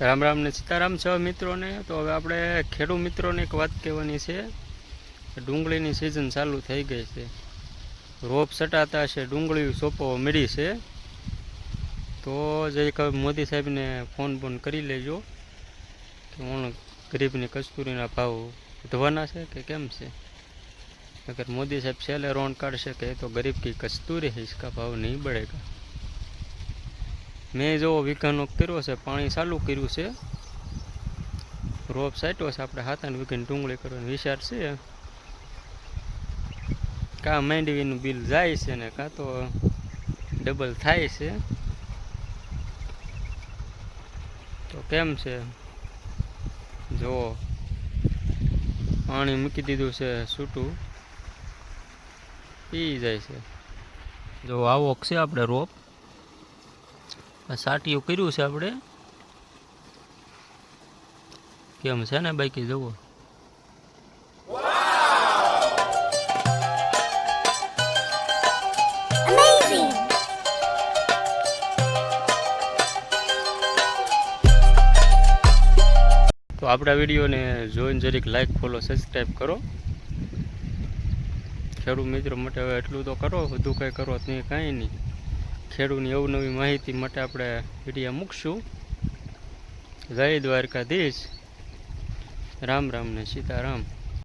રામ રામ ને સીતારામ છ મિત્રોને. તો હવે આપણે ખેડૂત મિત્રોને એક વાત કહેવાની છે. ડુંગળીની સિઝન ચાલુ થઈ ગઈ છે. રોપ સટાતા છે ડુંગળી સોંપો મળી છે. તો જે મોદી સાહેબને ફોન બોન કરી લેજો કે હું ગરીબની કસ્તુરીના ભાવ વધવાના છે કે કેમ છે? અગર મોદી સાહેબ છેલ્લે રોન કાઢશે કે તો ગરીબ કી કસ્તુરી હૈ ભાવ નહીં બળેગા મેં જો વિઘાનો કર્યો છે, પાણી ચાલુ કર્યું છે. રોપ સાટ્યો છે, આપણે હાથાને વિઘન ડુંગળી કરવાનો વિચાર છે. કાં માંડવીનું બિલ જાય છે ને, કાં તો ડબલ થાય છે. તો કેમ છે? જો, પાણી મૂકી દીધું છે, છૂટું. પી જાય છે. જો આવો છે આપણે રોપ. સાટીયું કર્યું છે આપણે. કેમ છે ને બાકી જુઓ. તો આપણા વિડીયોને જોઈને જરીક લાઈક ફોલો સબસ્ક્રાઈબ કરો. ખેડૂત મિત્રો માટે હવે એટલું તો કરો બધું કંઈ કરો નહીં કાંઈ નહીં. ખેડૂતની અવનવી માહિતી માટે આપણે વિડીયા મૂકશું. જય દ્વારકાધીશ. રામ રામ ને સીતારામ.